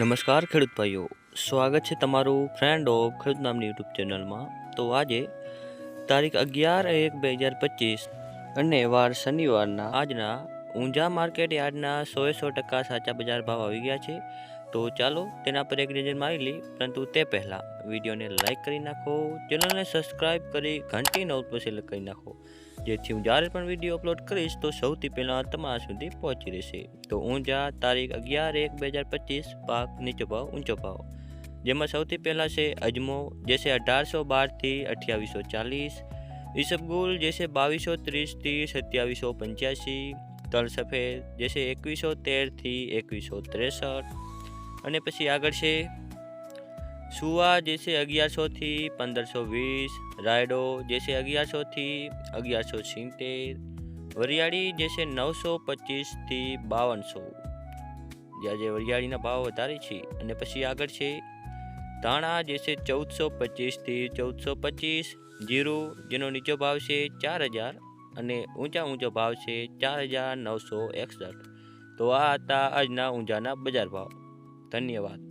નમસ્કાર ખેડૂત ભાઈઓ, સ્વાગત છે તમારું ફ્રેન્ડ ઓફ ખેડૂત નામની યુટ્યુબ ચેનલમાં તો આજે તારીખ અગિયાર એક બે હજાર પચીસ અને વાર શનિવારના આજના ઊંઝા માર્કેટ યાર્ડના સોએ સો ટકા સાચા બજાર ભાવ આવી ગયા છે. તો ચાલો તેના પર એક નજર મારી લઈ પરંતુ તે પહેલાં વિડીયોને લાઇક કરી નાખો ચેનલને સબસ્ક્રાઈબ કરી ઘંટી નોટ પર સિલેક્ટ કરી નાખો. જેથી હું જ્યારે પણ વીડિયો અપલોડ કરીશ તો સૌથી પહેલાં તમારા સુધી પહોંચી રહેશે. તો ઊંઝા તારીખ અગિયાર એક બે હજાર પચીસ, પાક નીચો ભાવ, ઊંચો ભાવ. જેમાં સૌથી પહેલાં છે અજમો, જે છે અઢારસો બારથી અઠ્યાવીસો ચાલીસ. ઈસબગુલ જે છે બાવીસો ત્રીસથી સત્યાવીસો પંચ્યાસી. તલ સફેદ, જે છે એકવીસો તેરથી એકવીસો ત્રેસઠ. અને પછી આગળ છે સુવા જે છે અગિયારસોથી પંદરસો વીસ, રાયડો જે છે અગિયારસોથી અગિયારસો સિત્તેર, વરિયાળી જે છે નવસો પચીસથી બાવનસો. જ્યાં જે વરિયાળીના ભાવ વધારે છે અને પછી આગળ છે, ધાણા જે છે ચૌદસો પચીસથી ચૌદસો પચીસ, જીરું જેનો નીચો ભાવ છે ચાર હજાર અને ઊંચા ઊંચો ભાવ છે ચાર હજાર નવસો એકસઠ. તો આ હતા આજના ઊંઝાના બજાર ભાવ. ધન્યવાદ.